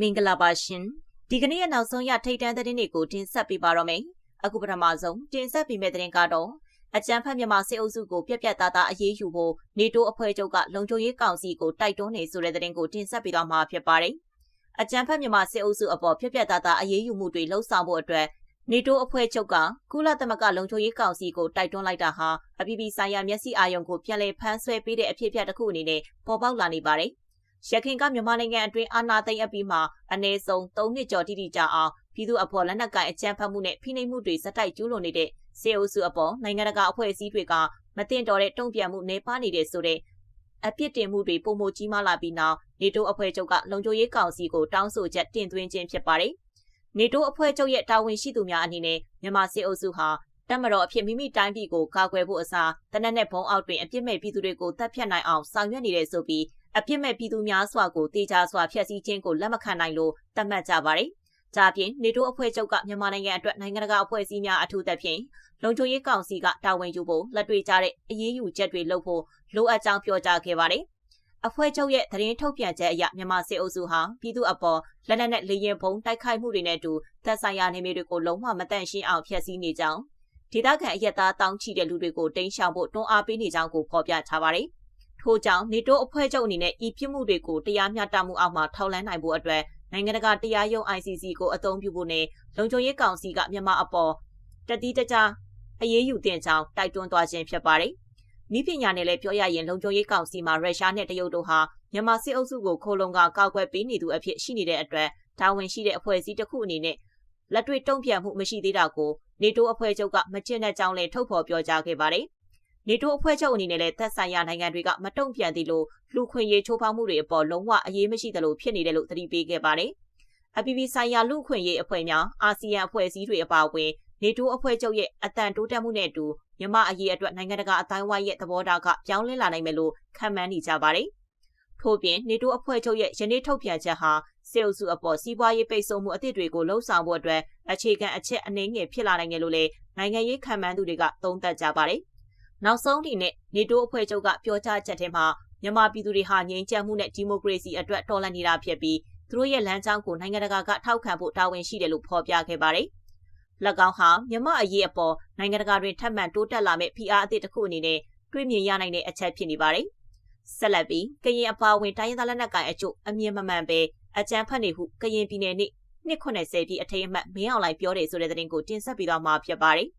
မင်္ဂလာပါရှင်ဒီကနေ့ရဲ့နောက်ဆုံးရထိတ်တန့်သတင်းတွေကိုတင်ဆက်ပေးပါတော့မယ်အခုပထမဆုံးတင်ဆက်ပေးမယ့်သတင်းကတော့အကြမ်းဖက်မြန်မာစစ်အုပ်စုကိုပြက်ပြက်သားသားအရေးယူဖို့နေတိုးအဖွဲ့ချုပ်ကလုံခြုံရေးကောင်စီကိုတိုက်တွန်းနေဆိုတဲ့သတင်းကိုတင်ဆက်ပေးသွားမှာဖြစ်ပါတယ်အကြမ်းဖက်မြန်မာစစ်အုပ်စုအပေါ်ပြက်ပြက်သားသားအရေးယူမှုတွေလှုံ့ဆော်ဖို့အတွက်နေတိုးအဖွဲ့ချုပ်ကကုလသမဂ္ဂလုံခြုံရေးကောင်စီကိုတိုက်တွန်းလိုက်တာဟာအပြည်ပြည်ဆိုင်ရာမျက်စိအာရုံကိုပြန်လည်ဖမ်းဆွဲပေးတဲ့အဖြစ်အပျက်တစ်ခုအနေနဲ့ပေါ်ပေါက်လာနေပါတယ်။ ရခိုင်ကမြန်မာနိုင်ငံအတွင်းအာဏာသိမ်းအပြီးမှာအနည်းဆုံး၃နှစ်ကျော်တိတိကျအောင်ပြည်သူအပေါ်လက်နက်ကိုင်အကြမ်းဖက်မှုနဲ့ဖိနှိပ်မှုတွေစတိုက်ကျူးလွန်နေတဲ့စေအုပ်စုအပေါ်နိုင်ငံတကာအဖွဲ့အစည်းတွေကမတင်တော်တဲ့တုံ့ပြန်မှုနေပါနေတဲ့ဆိုတဲ့အပြစ်တင်မှုတွေပုံမကြီးမားလာပြီးနောက်နေတိုးအဖွဲ့ချုပ်ကလုံခြုံရေးကောင်စီကိုတောင်းဆိုချက်တင်သွင်းခြင်းဖြစ်ပါတယ်။နေတိုးအဖွဲ့ချုပ်ရဲ့တာဝန်ရှိသူများအနေနဲ့မြန်မာစစ်အုပ်စုဟာတက်မတော်အဖြစ်မိမိတိုင်းပြည်ကိုကာကွယ်ဖို့အစားတနက်နဲ့ဘုံအောက်တွင်အပြစ်မဲ့ပြည်သူတွေကိုတပ်ဖြတ်နိုင်အောင်ဆောင်ရွက်နေတယ်ဆိုပြီး အပြစ်မဲ့ပြည်သူများစွာကိုတေချာစွာဖျက်ဆီးခြင်းကိုလက်မခံနိုင်လို့သတ်မှတ်ကြပါတယ်။ဒါပြင်နေတိုးအဖွဲ့ချုပ်ကမြန်မာနိုင်ငံအတွက်နိုင်ငံတကာအဖွဲ့အစည်းများအထူးသဖြင့်လုံခြုံရေးကောင်စီကတာဝန်ယူဖို့လက်တွေ့ကြတဲ့အရေးယူချက်တွေလုပ်ဖို့လိုအပ်ကြောင်းပြောကြားခဲ့ပါတယ်။အဖွဲ့ချုပ်ရဲ့သတင်းထုတ်ပြန်ချက်အရမြန်မာစစ်အုပ်စုဟာပြည်သူအပေါ်လက်နက်နဲ့လေရင်ပုံတိုက်ခိုက်မှုတွေနဲ့အတူသက်ဆိုင်ရာနေမျိုးတွေကိုလုံးဝမတန့်ရှင်းအောင်ဖျက်ဆီးနေကြောင်းဒေသခံအရက်သားတောင်းချီတဲ့လူတွေကိုတိမ်းရှောင်ဖို့တွန်းအားပေးနေကြောင်းကိုဖော်ပြထားပါတယ် ထို့ကြောင့်နေတိုးအဖွဲ့ချုပ်အနေနဲ့ဤပြစ်မှုတွေကိုတရားမျှတမှုအောက်မှာထောက်လှမ်းနိုင်ဖို့အတွက်နိုင်ငံတကာတရားရုံး ICC ကိုအသုံးပြုဖို့နဲ့လုံခြုံရေးကောင်စီကမြန်မာအပေါ်တတိတကြအရေးယူတင်ကြောင်းတိုက်တွန်းသွားခြင်းဖြစ်ပါတယ်။ဤပညာနဲ့လည်းပြောရရင်လုံခြုံရေးကောင်စီမှာရုရှားနဲ့တရုတ်တို့ဟာမြန်မာစစ်အုပ်စုကိုခိုလုံကကောက်ွယ်ပေးနေသူအဖြစ်ရှိနေတဲ့အတွက်တာဝန်ရှိတဲ့အဖွဲ့အစည်းတစ်ခုအနေနဲ့လက်တွေ့တုံ့ပြန်မှုမရှိသေးတာကိုနေတိုးအဖွဲ့ချုပ်ကမကျင့်တဲ့ကြောင်းလည်းထုတ်ဖော်ပြောကြားခဲ့ပါတယ်။ နေတိုးအဖွဲ့ချုပ်အနေနဲ့လည်းသက်ဆိုင်ရာနိုင်ငံတွေကမတုံ့ပြန်သေးလို့လူခွင့်ရေးချိုးဖောက်မှုတွေအပေါ်လုံးဝအရေးမရှိသလိုဖြစ်နေတယ်လို့သတိပေးခဲ့ပါတယ်။အပြည်ပြည်ဆိုင်ရာလူခွင့်ရေးအဖွဲ့များအာဆီယံအဖွဲ့အစည်းတွေအပါအဝင်နေတိုးအဖွဲ့ချုပ်ရဲ့အတန်တိုးတက်မှုနဲ့အတူမြမအရေးအတွက်နိုင်ငံတကာအတိုင်းဝိုင်းရဲ့သဘောထားကပြောင်းလဲလာနိုင်မယ်လို့ခန့်မှန်းနေကြပါတယ်။ထို့ပြင်နေတိုးအဖွဲ့ချုပ်ရဲ့ယနေ့ထုတ်ပြန်ချက်ဟာစေအုပ်စုအပေါ်စီးပွားရေးပိတ်ဆို့မှုအသစ်တွေကိုလှုံ့ဆော်ဖို့အတွက်အခြေခံအချက်အနည်းငယ်ဖြစ်လာနိုင်တယ်လို့လည်းနိုင်ငံရေးခံမှန်းသူတွေကသုံးသပ်ကြပါတယ်။ နောက်ဆုံးဒီနေ့နေတိုးအဖွဲ့ချုပ်ကပြောကြားချက်ထဲမှာမြန်မာပြည်သူတွေဟာငြိမ်းချမ်းမှုနဲ့ဒီမိုကရေစီအတွက်တော်လှန်နေတာဖြစ်ပြီးသူတို့ရဲ့လမ်းကြောင်းကိုနိုင်ငံတကာကထောက်ခံဖို့တာဝန်ရှိတယ်လို့ဖော်ပြခဲ့ပါတယ်။၎င်းဟာမြမအရေးအပေါ်နိုင်ငံတကာတွင်ထပ်မံတိုးတက်လာမဲ့ဖိအားအသစ်တစ်ခုအနေနဲ့တွေ့မြင်ရနိုင်တဲ့အချက်ဖြစ်နေပါတယ်။ဆက်လက်ပြီးကရင်အပါဝင်တိုင်းရင်းသားလက်နက်ကိုင်အချို့အမြင်မမှန်ပဲအကြမ်းဖက်နေဟုကရင်ပြည်နယ်နေ့290ပြည်အထိမ်းအမှတ်မင်းအောင်လှိုင်ပြောတယ်ဆိုတဲ့သတင်းကိုတင်ဆက်ပေးသွားမှာဖြစ်ပါတယ်။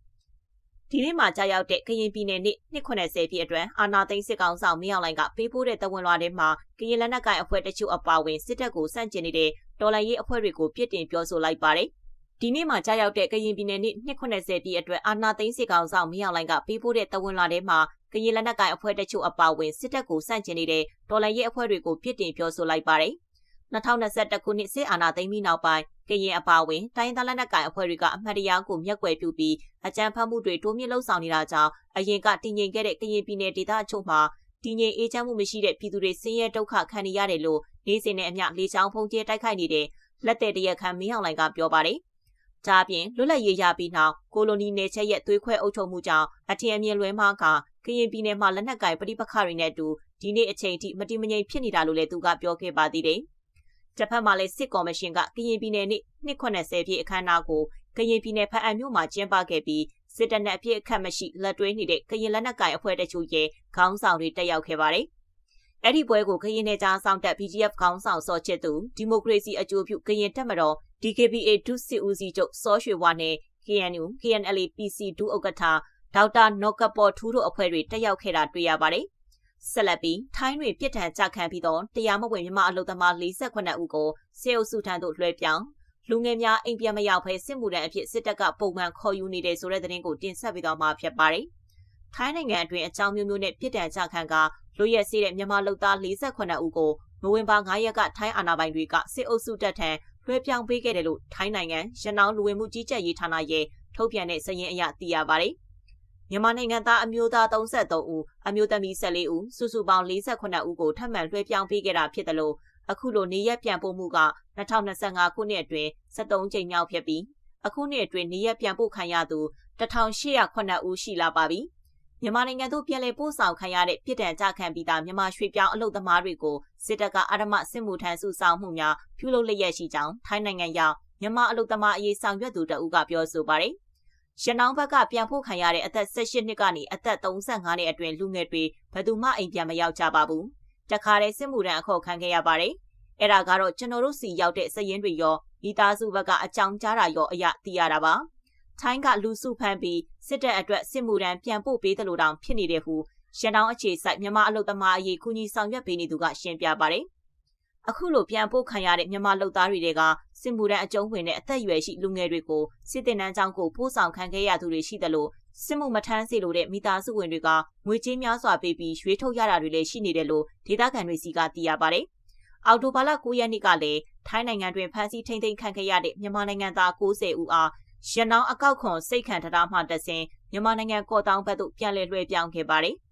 ဒီနေ့မှာကြာရောက်တဲ့ကရင်ပြည်နယ်နေ့290ပြည့်အတွက်အာနာသိန်းစစ်ကောင်ဆောင်မင်းအောင်လှိုင်ကပေးပို့တဲ့တဝန်လွှာထဲမှာကရင်လက်နက်ကိုင်အဖွဲ့တချို့အပါအဝင်စစ်တပ်ကိုစန့်ကျင်နေတဲ့တော်လှန်ရေးအဖွဲ့တွေကိုပြစ်တင်ပြောဆိုလိုက်ပါတယ်။ဒီနေ့မှာကြာရောက်တဲ့ကရင်ပြည်နယ်နေ့290ပြည့်အတွက်အာနာသိန်းစစ်ကောင်ဆောင်မင်းအောင်လှိုင်ကပေးပို့တဲ့တဝန်လွှာထဲမှာကရင်လက်နက်ကိုင်အဖွဲ့တချို့အပါအဝင်စစ်တပ်ကိုစန့်ကျင်နေတဲ့တော်လှန်ရေးအဖွဲ့တွေကိုပြစ်တင်ပြောဆိုလိုက်ပါတယ်။ 2021ခုနှစ်စစ်အာဏာသိမ်းပြီးနောက်ပိုင်းကရင်အပါအဝင်တိုင်းသားလက်နက်ကိုင်အဖွဲ့တွေကအမှတ်တရကိုမျက်ကွယ်ပြုပြီးအကြမ်းဖက်မှုတွေတိုးမြင့်လှုံ့ဆော်နေတာကြောင့်အရင်ကတည်ငြိမ်ခဲ့တဲ့ကရင်ပြည်နယ်ဒေသအချို့မှာတည်ငြိမ်အေးချမ်းမှုမရှိတဲ့ပြည်သူတွေဆင်းရဲဒုက္ခခံနေရတယ်လို့နေ့စဉ်နဲ့အမျှလေချောင်းဖုံးကျဲတိုက်ခိုက်နေတဲ့လက်တဲ့တရက်ခံမင်းအောင်လှိုင်ကပြောပါတယ်။ဒါအပြင်လွတ်လပ်ရေးရပြီးနောက်ကိုလိုနီနယ်ချက်ရဲ့သွေးခွဲအုပ်ချုပ်မှုကြောင့်အထင်အမြင်လွဲမှားကကရင်ပြည်နယ်မှာလက်နက်ကိုင်ပဋိပက္ခတွေနဲ့အတူဒီနေ့အချိန်ထိမတိမငြိမ်ဖြစ်နေတာလို့လည်းသူကပြောခဲ့ပါသေးတယ်။ တစ်ဖက်မှာလည်းစစ်ကော်မရှင်ကကရင်ပြည်နယ်နေ့290ပြည့်အခမ်းအနားကိုကရင်ပြည်နယ်ဖအံမြို့မှာကျင်းပခဲ့ပြီးစစ်တပ်နဲ့အပြစ်အခတ်မရှိလက်တွဲနေတဲ့ကရင်လက်နက်ကိုင်အဖွဲ့တချို့ရဲ့ခေါင်းဆောင်တွေတက်ရောက်ခဲ့ပါတယ်။အဲ့ဒီပွဲကိုကရင်နယ်ကြားဆောင်တက် BGF ခေါင်းဆောင်စောချစ်သူဒီမိုကရေစီအကျိုးပြုကရင်တက်မတော် DKBA ဒုစစ်ဦးစီးချုပ်စောရွှေဝါနဲ့ KNU KNLA PC ဒုဥက္ကဋ္ဌဒေါက်တာနော့ကပေါ်ထူးတို့အဖွဲ့တွေတက်ရောက်ခဲ့တာတွေ့ရပါတယ်။ ဆက်လက်ပြီးထိုင်းတွင်ပြစ်ဒဏ်ကြခံပြီးတော့တရားမဝင်မြမအလုပ်သမား48ဦးကိုစေအုပ်စုထံသို့လွှဲပြောင်းလူငယ်များအိမ်ပြန်မရောက်ဘဲစစ်မှုထမ်းအဖြစ်စစ်တပ်ကပုံမှန်ခေါ်ယူနေတယ်ဆိုတဲ့သတင်းကိုတင်ဆက်ပေးသွားမှာဖြစ်ပါတယ်။ထိုင်းနိုင်ငံအတွင်းအကြောင်းမျိုးမျိုးနဲ့ပြစ်ဒဏ်ကြခံကလူရဲစေးတဲ့မြန်မာလူသား48ဦးကိုနိုဝင်ဘာ9ရက်ကထိုင်းအာဏာပိုင်တွေကစစ်အုပ်စုတပ်ထံလွှဲပြောင်းပေးခဲ့တယ်လို့ထိုင်းနိုင်ငံရနောင်းလူဝင်မှုကြီးကြပ်ရေးဌာနရဲ့ထုတ်ပြန်တဲ့စာရင်းအရသိရပါတယ်။ မြန်မာနိုင်ငံသားအမျိုးသား33ဦးအမျိုးသမီး14ဦးစုစုပေါင်း48ဦးကိုထပ်မံလွှဲပြောင်းပေးခဲ့တာဖြစ်တယ်လို့အခုလိုနေရက်ပြန်ပို့မှုက2025ခုနှစ်အတွင်း73ကြိမ်မြောက်ဖြစ်ပြီးအခုနှစ်အတွင်းနေရက်ပြန်ပို့ခံရသူ1809ဦးရှိလာပါပြီမြန်မာနိုင်ငံသို့ပြည်လဲပို့ဆောင်ခံရတဲ့ပြည်တံကြခံပြီးသားမြန်မာရွှေပြောင်းအလုပ်သမားတွေကိုစစ်တပ်ကအဓမ္မစစ်မှုထမ်းစုဆောင်မှုများပြုလုပ်လျက်ရှိကြောင်းထိုင်းနိုင်ငံရောက်မြန်မာအလုပ်သမားအရေးဆောင်ရွက်သူတအုပ်ကပြောဆိုပါတယ်။ ရနောင်းဘက်ကပြန်ဖို့ခံရတဲ့အသက်18နှစ်ကနေအသက်35နှစ်အတွင်းလူငယ်တွေဘယ်သူမှအိမ်ပြန်မရောက်ကြပါဘူး။တခါတည်းစစ်မှုထမ်းအခေါ်ခံခဲ့ရပါတယ်။အဲ့ဒါကတော့ကျွန်တော်တို့စီရောက်တဲ့စရင်တွေရောမိသားစုဘက်ကအကြောင်းကြားတာရောအရာသိရတာပါ။ထိုင်းကလူစုဖမ်းပြီးစစ်တပ်အတွက်စစ်မှုထမ်းပြန်ပို့ပေးတယ်လို့တောင်ဖြစ်နေတဲ့ဟုရန်တောင်းအခြေစိုက်မြန်မာအလုပ်သမားအရေးကူညီဆောင်ရွက်ပေးနေသူကရှင်းပြပါတယ်။ အခုလိုပြန်ပို့ခံရတဲ့မြန်မာလုပ်သားတွေကစစ်မှုထမ်းအကျုံးဝင်တဲ့အသက်အရွယ်ရှိလူငယ်တွေကိုစစ်တင်နန်းကျောင်းကိုပို့ဆောင်ခံခဲ့ရသူတွေရှိတယ်လို့စစ်မှုမထမ်းစေလို့တဲ့မိသားစုဝင်တွေကငွေကြေးများစွာပေးပြီးရွေးထုတ်ရတာတွေလည်းရှိနေတယ်လို့ဒေသခံတွေစီကသိရပါတယ်။အော်တိုဘာလ9ရက်နေ့ကလည်းထိုင်းနိုင်ငံတွင်ဖမ်းဆီးထိန်းသိမ်းခံခဲ့ရတဲ့မြန်မာနိုင်ငံသား90ဦးအားရန်နောင်းအကောက်ခွန်စိတ်ခံတရားမှတဆင်မြန်မာနိုင်ငံကော့တောင်းဘက်သို့ပြန်လည်လွှဲပြောင်းခဲ့ပါတယ်။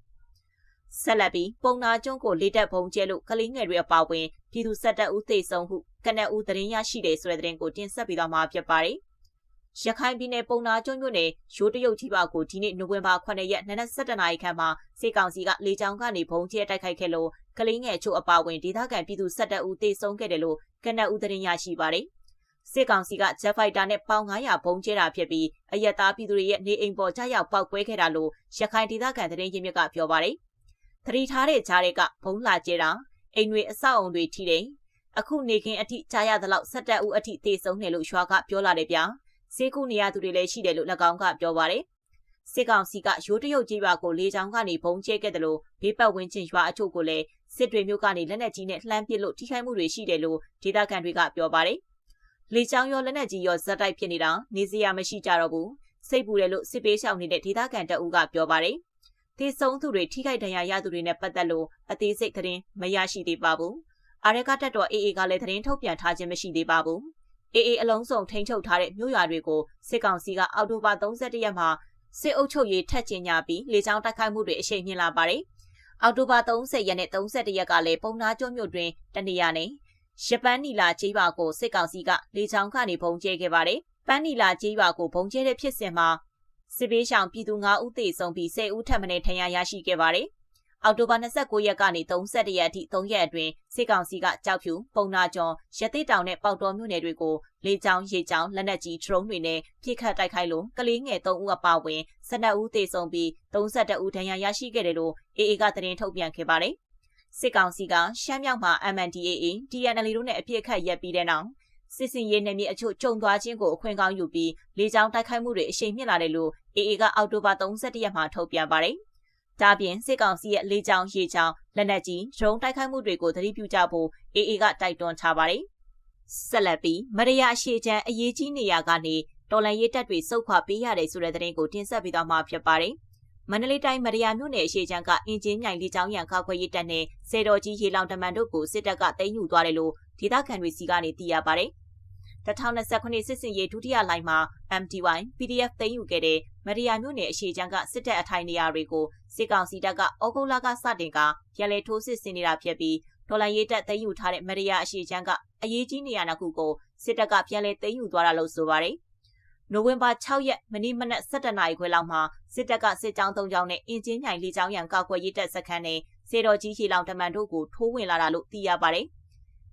ဆက်လက်ပြီးပုံနာကျွန်းကိုလေးတက်ပုံကျဲလို့ကလေးငယ်တွေအပါအဝင်ပြည်သူစစ်တပ်ဦးသေဆုံးဟုကနက်ဦးသတင်းရရှိတဲ့ဆိုတဲ့သတင်းကိုတင်ဆက်ပေးသွားမှာဖြစ်ပါတယ်။ရခိုင်ပြည်နယ်ပုံနာကျွန်းမြို့နယ်ရိုးတရုတ်ကြီးပါကိုဒီနေ့နိုဝင်ဘာ9ရက်နေ့နက်7:00နာရီခန့်မှာစေကောင်စီကလေကြောင်းကနေဘုံကျဲတိုက်ခိုက်ခဲ့လို့ကလေးငယ်ချို့အပါအဝင်ဒေသခံပြည်သူစစ်တပ်ဦးသေဆုံးခဲ့တယ်လို့ကနက်ဦးသတင်းရရှိပါတယ်။စစ်ကောင်စီကဂျက်ဖိုက်တာနဲ့ပေါင်900ဘုံကျဲတာဖြစ်ပြီးအရက်သားပြည်သူတွေရဲ့နေအိမ်ပေါ်ကြားရောက်ပောက်ကွဲခဲ့တာလို့ရခိုင်ဒေသခံသတင်းရင်းမြစ်ကပြောပါတယ်။ သတိထားတဲ့ကြားတွေကဘုံလာကျဲတာအိမ်တွေအဆောက်အုံတွေထိတယ်။အခုနေခင်အထိကြားရသလောက်ဆက်တက်ဦးအထိသေဆုံးတယ်လို့ရွာကပြောလာတယ်ဗျာ။ဈေးကူနေရသူတွေလည်းရှိတယ်လို့၎င်းကပြောပါတယ်။စစ်ကောင်စီကရိုးတရုတ်ကြီးရွာကိုလေကြောင်းကနေဘုံကျဲခဲ့တယ်လို့ဘေးပတ်ဝန်းကျင်ရွာအချို့ကိုလည်းစစ်တွေမျိုးကနေလက်နက်ကြီးနဲ့လှမ်းပစ်လို့ထိခိုက်မှုတွေရှိတယ်လို့ဒေသခံတွေကပြောပါတယ်လေချောင်းရောလက်နက်ကြီးရောဇက်တိုက်ဖြစ်နေတာနေစရာမရှိကြတော့ဘူးစိတ်ပူတယ်လို့စစ်ပေးရှောင်နေတဲ့ဒေသခံတအုပ်ကပြောပါတယ် သေဆုံးသူတွေထိခိုက်ဒဏ်ရာရသူတွေနဲ့ပတ်သက်လို့အသေးစိတ်သတင်းမရရှိသေးပါဘူးအာရကတက်တော်အေအေကလည်းသတင်းထုတ်ပြန်ထားခြင်းမရှိသေးပါဘူးအေအေအလုံးစုံထိန်းချုပ်ထားတဲ့မြို့ရွာတွေကိုစစ်ကောင်စီကအောက်တိုဘာ31ရက်မှာစစ်အုပ်ချုပ်ရေးထက်ကျင်ညာပြီးလေကြောင်းတိုက်ခိုက်မှုတွေအရှိန်မြင့်လာပါတယ်အောက်တိုဘာ30ရက်နဲ့31ရက်ကလည်းပုံနာကျွန်းမြို့တွင်တနေရာနဲ့ရပန်းနီလာကြေးရွာကိုစစ်ကောင်စီကလေကြောင်းကနေပုံကျဲခဲ့ပါတယ်။ပန်းနီလာကြေးရွာကိုပုံကျဲတဲ့ဖြစ်စဉ်မှာ စစ်ပေးရှောင်ပြည်သူ9ဦးသေဆုံးပြီး10ဦးထပ်မံထဏ်ရာရရှိခဲ့ပါတယ်။အောက်တိုဘာ29ရက်ကနေ31ရက်အထိ3ရက်အတွင်းစစ်ကောင်စီကကြောက်ဖြူပုံနာကျော်ရသေးတောင်နဲ့ပေါတော်မြို့နယ်တွေကိုလေကြောင်းရေကြောင်းလက်နက်ကြီးဒရုန်းတွေနဲ့ပြစ်ခတ်တိုက်ခိုက်လို့ကလေးငယ်3ဦးအပါအဝင်12ဦးသေဆုံးပြီး32ဦးဒဏ်ရာရရှိခဲ့တယ်လို့ AA ကသတင်းထုတ်ပြန်ခဲ့ပါတယ်။စစ်ကောင်စီကရှမ်းမြောက်မှာ MNDAA TNL တို့နဲ့အပြစ်ခတ်ရက်ပြီးတဲ့နောက် စစ်စင်ရေးနယ်မြေအချို့ကျုံသွားခြင်းကိုအခွင့်ကောင်းယူပြီးလေကြောင်းတိုက်ခိုက်မှုတွေအရှိန်မြင့်လာတယ်လို့ AA ကအောက်တိုဘာ31ရက်မှာထုတ်ပြန်ပါတယ်။ဒါပြင်စစ်ကောင်စီရဲ့လေကြောင်းရေကြောင်းလက်နက်ကြီးဒရုန်းတိုက်ခိုက်မှုတွေကိုသတိပြုကြဖို့ AA ကတိုက်တွန်းထားပါတယ်။ဆက်လက်ပြီးမရရရှေချမ်းအရေးကြီးနေရာကနေတော်လန်ရေးတပ်တွေစုခွာပေးရတယ်ဆိုတဲ့သတင်းကိုတင်ဆက်ပေးသွားမှာဖြစ်ပါတယ်။မန္တလေးတိုင်းမရယာမြို့နယ်အရှိချမ်းကအင်ဂျင်မြိုင်လေးချောင်းရံခောက်ခွဲရေးတပ်နဲ့စေတော်ကြီးရေလောင်တမန်တို့ကိုစစ်တပ်ကသိမ်းယူသွားတယ်လို့ ဒေသခံတွေစီကနေသိရပါတယ်။2029စစ်စင်ရေးဒုတိယလိုင်းမှာ MTY PDF သိမ်းယူခဲ့တဲ့မရယာမြို့နယ်အရှိချမ်းကစစ်တပ်အထိုင်နေရာတွေကိုစစ်ကောင်စီတပ်ကဩဂုတ်လကစတင်ကရန်လေထိုးစစ်ဆင်နေတာဖြစ်ပြီးဒေါ်လာရေးတပ်သိမ်းယူထားတဲ့မရယာအရှိချမ်းကအရေးကြီးနေရာနှစ်ခုကိုစစ်တပ်ကပြန်လည်သိမ်းယူသွားတာလို့ဆိုပါတယ်။နိုဝင်ဘာ6ရက်မနေ့မနက်7:00နာရီခွဲလောက်မှာစစ်တပ်ကစစ်ကြောင်း၃ကြောင်းနဲ့အင်ဂျင်ညိုင်လေးကြောင်းရန်ကောက်ွယ်ရေးတပ်စခန်းနဲ့စေတော်ကြီးဟီလောင်တမန်တို့ကိုထိုးဝင်လာတာလို့သိရပါတယ်။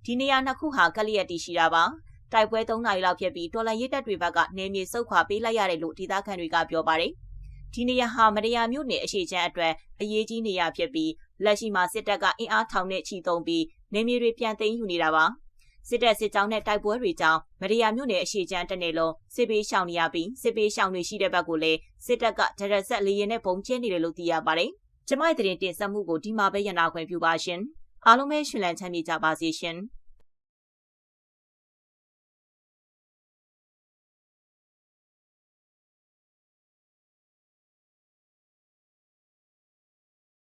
ဒီနေရာနှစ်ခုဟာကလျက်တီရှိတာပါ။တိုက်ပွဲ၃နာရီလောက်ဖြစ်ပြီးတော်လန်ရေးတပ်တွေဘက်ကနေမြေစုပ်ခွာပေးလိုက်ရတယ်လို့ဒေသခံတွေကပြောပါတယ်။ဒီနေရာဟာမတရားမြို့နယ်အရှိချမ်းအတွက်အရေးကြီးနေရာဖြစ်ပြီးလက်ရှိမှာစစ်တပ်ကအင်အားထောင်နဲ့ချီသုံးပြီးနေမြေတွေပြန်သိမ်းယူနေတာပါ။စစ်တပ်စစ်ကြောင်းနဲ့တိုက်ပွဲတွေကြောင့်မရယာမြို့နယ်အရှိချမ်းတနေလုံးစစ်ပေးရှောင်နေရပြီးစစ်ပေးရှောင်တွေရှိတဲ့ဘက်ကိုလည်းစစ်တပ်ကဒရက်ဆက်လေရင်နဲ့ပုံကျင်းနေတယ်လို့သိရပါတယ်။ကျမရဲ့တင်ဆက်မှုကိုဒီမှာပဲရနာခွင့်ပြုပါရှင်။ အားလုံးပဲရှင်လန်းချမ်းမြေကြပါစေရှင်။